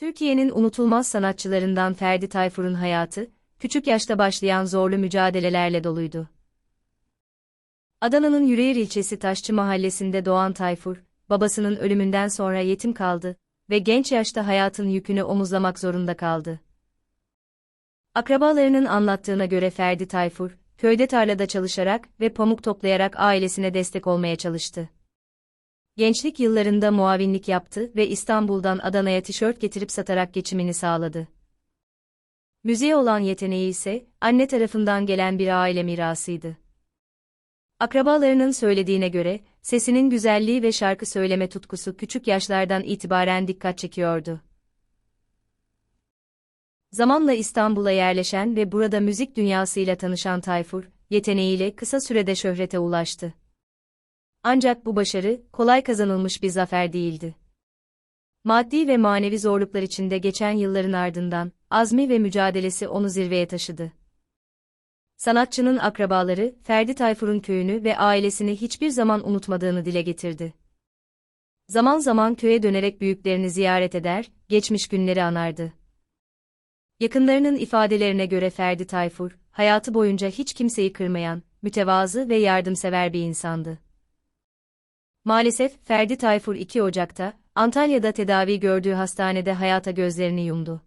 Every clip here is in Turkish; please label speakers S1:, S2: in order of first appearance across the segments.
S1: Türkiye'nin unutulmaz sanatçılarından Ferdi Tayfur'un hayatı, küçük yaşta başlayan zorlu mücadelelerle doluydu. Adana'nın Yüreğir ilçesi Taşçı mahallesinde doğan Tayfur, babasının ölümünden sonra yetim kaldı ve genç yaşta hayatın yükünü omuzlamak zorunda kaldı. Akrabalarının anlattığına göre Ferdi Tayfur, köyde tarlada çalışarak ve pamuk toplayarak ailesine destek olmaya çalıştı. Gençlik yıllarında muavinlik yaptı ve İstanbul'dan Adana'ya tişört getirip satarak geçimini sağladı. Müziğe olan yeteneği ise anne tarafından gelen bir aile mirasıydı. Akrabalarının söylediğine göre sesinin güzelliği ve şarkı söyleme tutkusu küçük yaşlardan itibaren dikkat çekiyordu. Zamanla İstanbul'a yerleşen ve burada müzik dünyasıyla tanışan Tayfur, yeteneğiyle kısa sürede şöhrete ulaştı. Ancak bu başarı, kolay kazanılmış bir zafer değildi. Maddi ve manevi zorluklar içinde geçen yılların ardından, azmi ve mücadelesi onu zirveye taşıdı. Sanatçının akrabaları, Ferdi Tayfur'un köyünü ve ailesini hiçbir zaman unutmadığını dile getirdi. Zaman zaman köye dönerek büyüklerini ziyaret eder, geçmiş günleri anardı. Yakınlarının ifadelerine göre Ferdi Tayfur, hayatı boyunca hiç kimseyi kırmayan, mütevazı ve yardımsever bir insandı. Maalesef Ferdi Tayfur 2 Ocak'ta Antalya'da tedavi gördüğü hastanede hayata gözlerini yumdu.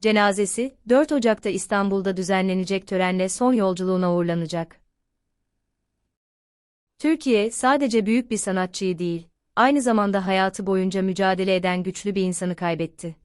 S1: Cenazesi 4 Ocak'ta İstanbul'da düzenlenecek törenle son yolculuğuna uğurlanacak. Türkiye sadece büyük bir sanatçıyı değil, aynı zamanda hayatı boyunca mücadele eden güçlü bir insanı kaybetti.